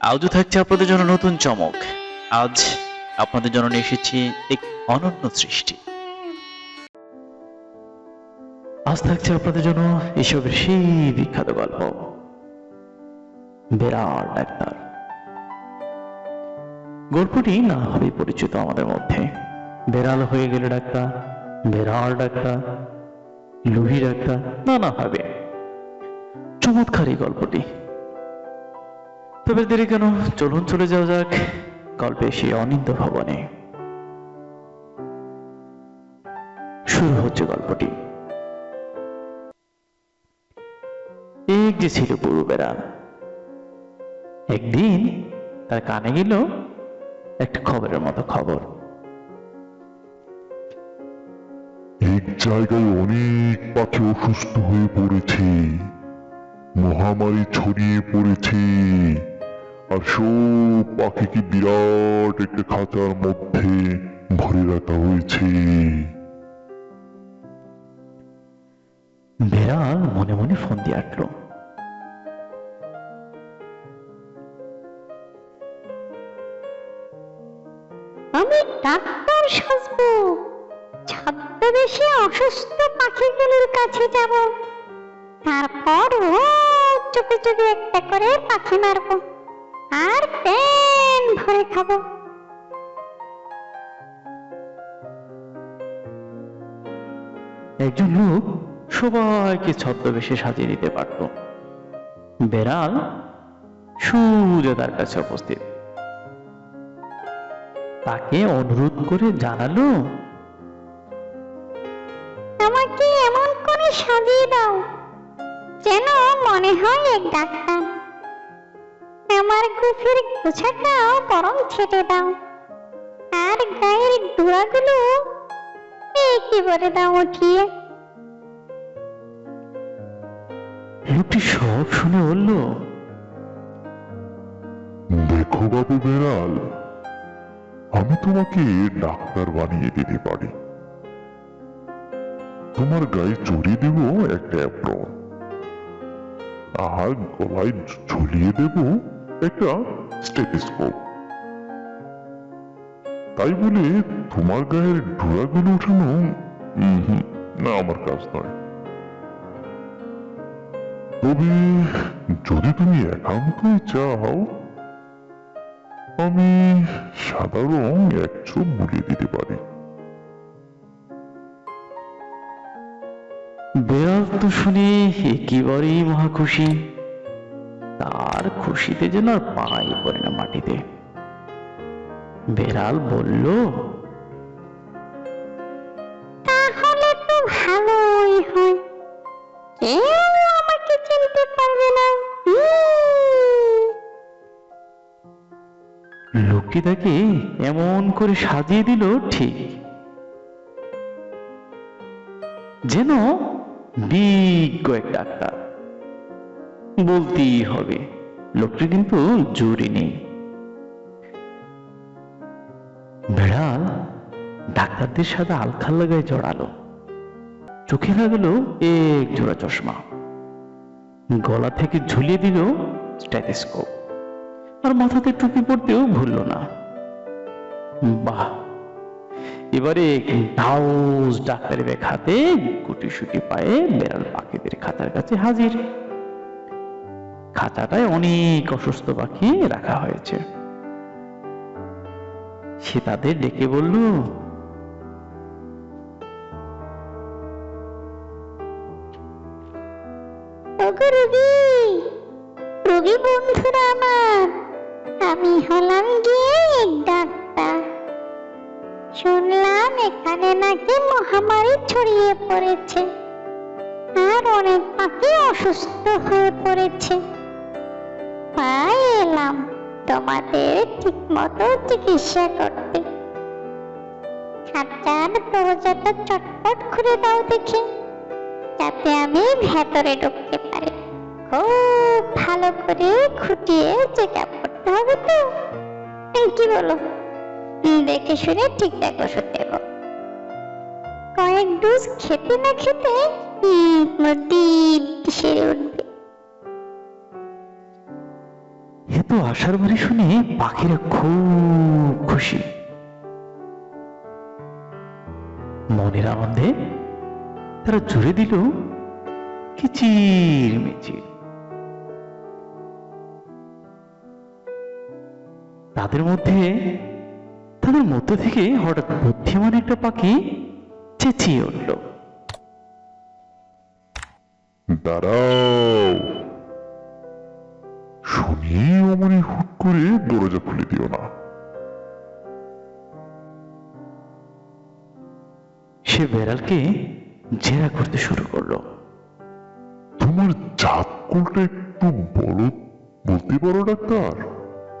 আজও থাকছে আপনাদের জন্য নতুন চমক। আজ আপনাদের জন্য নিয়ে এসেছি এক অনন্য সৃষ্টি। আজ থাকছে আপনাদের জন্য এসবের সেই বিখ্যাত গল্প। বিরাট ডাক্তার। গল্পটি না হবে পরিচিত আমাদের মধ্যে। বেড়াল হয়ে গেলে ডাক্তার বেড়াল ডাক্তার, লুহি ডাক্তার, নানা ভাবে চমৎকার গল্পটি। তবে দেরি কেন? চলুন চলে যাওয়া যাক গল্পে সে অনিন্দ ভবনে। শুরু হচ্ছে গল্পটি। এক যে ছিল পুরো বেড়াল একদিন তার কানে গেল একটা খবরের মতো খবর। এক জায়গায় অনেক পাখি অসুস্থ হয়ে পড়েছে। মহামারী ছড়িয়ে পড়েছে। আর সব পাখিকে বিরাট একটা খাঁচার মধ্যে ভরে রাখা হয়েছে। বেড়াল মনে মনে ফোন দিয়ে আটলো আমি ডাক্তার সাজবো। ছদ্মবেশে অসুস্থ পাখিগুলোর কাছে যাব। তারপর ও চুপি চুপি একটা করে পাখি মারবো। আর পেন ভরে খাব। একজন লোক সবাইকে ছদ্মবেশে সাজিয়ে দিতে পারত। বেড়াল সোজা তার কাছে উপস্থিত। তাকে অনুরোধ করে জানালো আমাকে এমন করে সাজিয়ে দাও যেন মনে হয় এক ডাক্তার আমার গুফির গোছাটাও বরং ছেটে দাও। আর গায়ের ডোরাগুলো একেবারে দাও উঠিয়ে। লোকটি সব শুনে বলল দেখো বাবু বেড়াল আমি তোমাকে ডাক্তার বানিয়ে দিতে পারি। তোমার গায়ে চড়িয়ে দেব একটা অ্যাপ্রন আর গলায় ঝুলিয়ে দেব একটা স্টেথোস্কোপ তাই বলে তোমার গায়ের ডোরাগুলো উঠানো না আমার কাজ নয়। তবে যদি তুমি একান্তই চাও, আমি সাদা রং এক চোখ বুলিয়ে দিতে পারি। বেড়াল তো শুনে একেবারেই মহা তার খুশিতে যেন আর পাই পড়ে না মাটিতে। বেড়াল বলল তাহলে তো ভালোই হয়। কেউ আমাকে চিনতে পারবে না। লোকটি তাকে এমন করে সাজিয়ে দিল ঠিক। যেন বিজ্ঞ এক ডাক্তার। বলতেই হবে। লোকটি কিন্তু জোরে নেই। বেড়াল ডাক্তারদের সাথে আলখাল লাগায় জড়ালো। চোখে লাগালো এক জোড়া চশমা। গলা থেকে ঝুলিয়ে দিল স্ট্যাথোস্কোপ। আর মাথাতে টুপি পড়তেও ভুলল না। বাহ! এবারে ডাক্তারের হাতে গুটি সুটি পায়ে বেড়াল পাখিদের খাতার কাছে হাজির। খাঁচাটায় অনেক অসুস্থ পাখি রাখা হয়েছে। সে তাদের ডেকে বলল রুগী বন্ধুরা আমার, আমি হলাম গিয়ে ডাক্তার। শুনলাম এখানে নাকি মহামারী ছড়িয়ে পড়েছে, আর অনেক পাখি অসুস্থ হয়ে পড়েছে। তাই এলাম, তোমাদের ঠিক মতো চিকিৎসা করতে। খাঁচার দরজাটা চটপট খুলে দাও দেখি, যাতে আমি ভেতরে ঢুকতে পারি। খুব ভালো করে খুঁটিয়ে চেক আপ করতে হবে তো। কি বলো? দেখে শুনে ঠিকঠাক ওষুধ দেবো কয়েক ডোজ খেতে না খেতে দিন সেরে উঠবে তো আশার বাড়ি শুনে পাখিরা খুব খুশি। মনের আনন্দে তারা জুড়ে দিল কিচির মিচির। তাদের মধ্যে তাদের মধ্যে থেকে হঠাৎ বুদ্ধিমান একটা পাখি চেঁচিয়ে উঠল। দাঁড়াও। শুনি অমনি হুট করে দরজা খুলে দিও না। সে বেড়ালকে জেরা করতে শুরু করল। তোমার জাত কোলটা একটু বলো বলতে পারো ডাক্তার?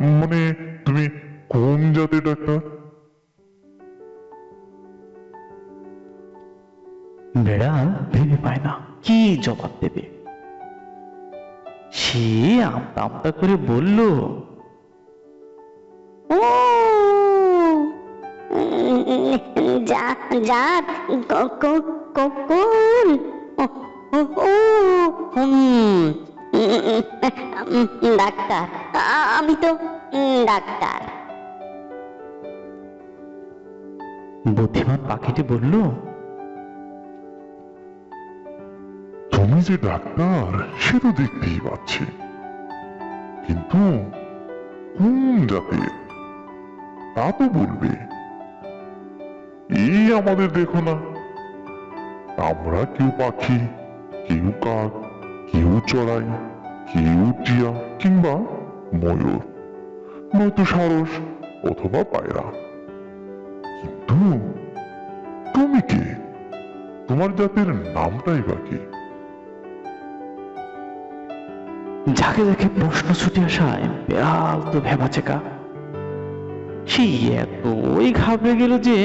মানে তুমি কোন জাতের ডাক্তার? বেড়াল ভেবে পায় না কি জবাব দেবে? সে আমতা আমতা করে বলল ও যা যা কোন ডাক্তার আমি তো ডাক্তার। বুদ্ধিমান পাখিটি বলল তুমি যে ডাক্তার, সে তো দেখতেই পাচ্ছি। কিন্তু কোন জাতের তা তো বলবে। এই আমাদের দেখো না। আমরা কেউ পাখি, কেউ কাক, কেউ চড়াই, কেউ টিয়া কিংবা ময়ূর, নয়তো সারস অথবা পায়রা। কিন্তু তুমি কে? তোমার জাতের নামটাই বা কি? যাকে দেখে প্রশ্ন ছুটে আসায় বেড়াল তো ভেবাচেকা সে এতই ঘাবড়ে গেল যে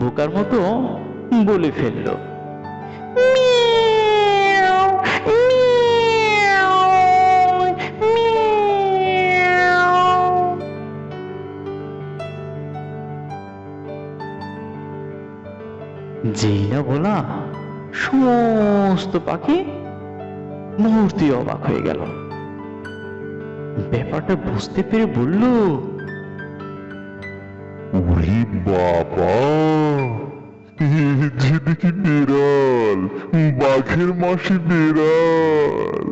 বোকার মতো বলে ফেলল। যেই না বলা সমস্ত পাখি মুহূর্তে অবাক হয়ে গেল। ব্যাপারটা বুঝতে পেরে বলল ওরে বাবা এ যে দেখি বেড়াল বাঘের মাসি বেড়াল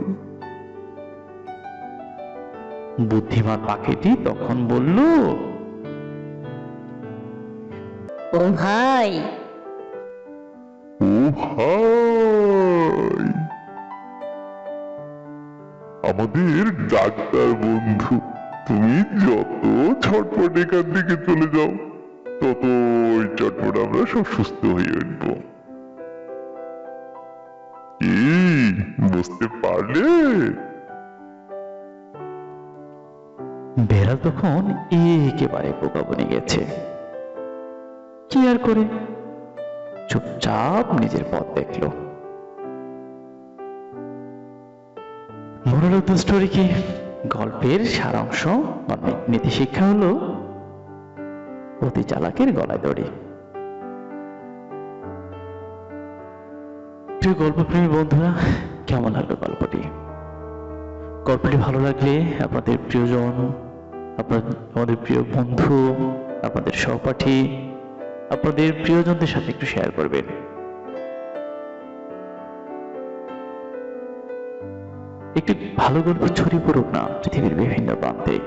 বুদ্ধিমান পাখিটি তখন বলল ও ভাই ও ভাই আমাদের ডাক্তার বন্ধু, তুমি যত ছটপট এখান থেকে চলে যাও তত ওই চটপট আমরা সব সুস্থ হয়ে উঠবো। কি, বুঝতে পারলে? বেড়াল তখন একেবারে বোকা বনে গেছে। কি আর করে? চুপচাপ নিজের পথ দেখল। মোরাল অফ দ্য স্টোরি কি। গল্পের সারাংশ নীতি শিক্ষা হলো অতি চালাকের গলায় দড়ি। প্রিয় গল্পপ্রেমী বন্ধুরা, কেমন লাগল গল্পটি? গল্পটি ভালো লাগলে আপনাদের প্রিয়জন, আপনার, আমাদের প্রিয় বন্ধু, আপনাদের সহপাঠী, আপনাদের প্রিয়জনদের সাথে একটু শেয়ার করবেন। একটি ভালো গল্প ছড়িয়ে পড়ুক না পৃথিবীর বিভিন্ন প্রান্তে।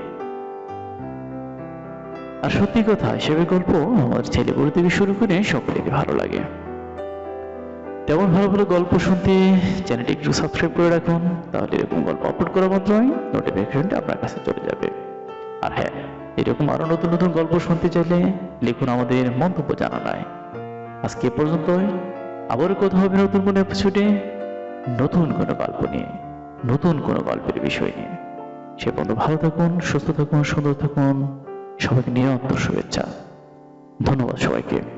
আর সত্যি কথা, হিসেবে গল্প আমার ছেলে বড় থেকে শুরু করে সকলেরই ভালো লাগে। তেমন ভালো ভালো গল্প শুনতে চ্যানেলটি একটু সাবস্ক্রাইব করে রাখুন, তাহলে এরকম গল্প আপলোড করা মাত্রই নোটিফিকেশনটা আপনার কাছে চলে যাবে। আর হ্যাঁ এরকম আরও নতুন নতুন গল্প শুনতে চাইলে লিখুন আমাদের মন্তব্য জানা জানানায় আজকে পর্যন্তই। আবারও কথা হবে নতুন কোনো এপিসোডে নতুন কোনো গল্প নিয়ে। নতুন কোনো গল্পের বিষয় নিয়ে। সে পর্যন্ত ভালো থাকুন, সুস্থ থাকুন, সুন্দর থাকুন। সবাইকে নিয়ে অন্তর শুভেচ্ছা। ধন্যবাদ সবাইকে।